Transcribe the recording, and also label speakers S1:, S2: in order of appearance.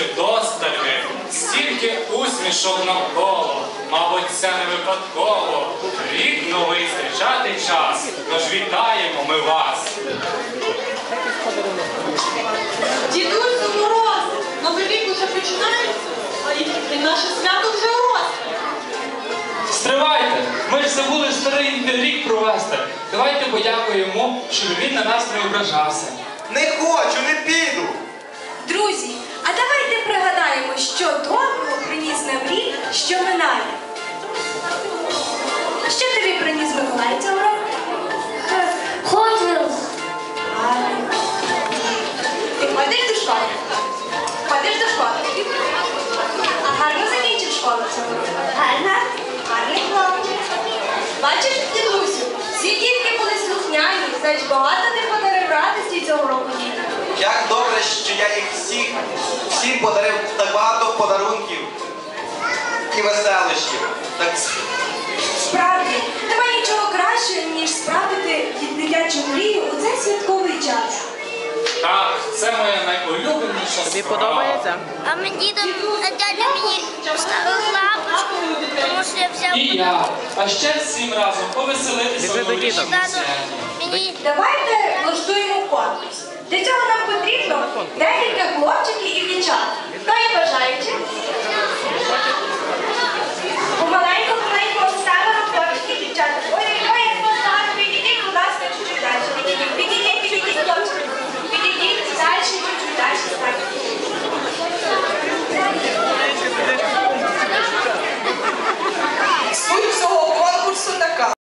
S1: що достатки, стільки усмішок навколо, мабуть, це не випадково. Рік новий зустрічати час, тож вітаємо ми вас.
S2: Дідусь мороз, новий рік уже починається, і наше свято вже у.
S3: Стривайте! Ми ж забули старий рік провести. Давайте подякуємо, щоб він на нас не ображався.
S4: Не
S5: Бачиш, дідусю, всі дітки були слухняні, значить багато ти подарив радості цього року дітям.
S4: Як добре, що я їх всіх, подарив так багато подарунків і веселощів. Так
S1: це моя найулюбленіша
S6: Тобі
S1: справа.
S6: подобається?
S7: А мені дідо, а дядя мені поставив лапочку, тому що я взяв
S3: І я. А ще всім разом повеселитися
S6: до.
S7: Мені
S5: Давайте влаштуємо конкурс. Для цього нам потрібно декілька хлопчиків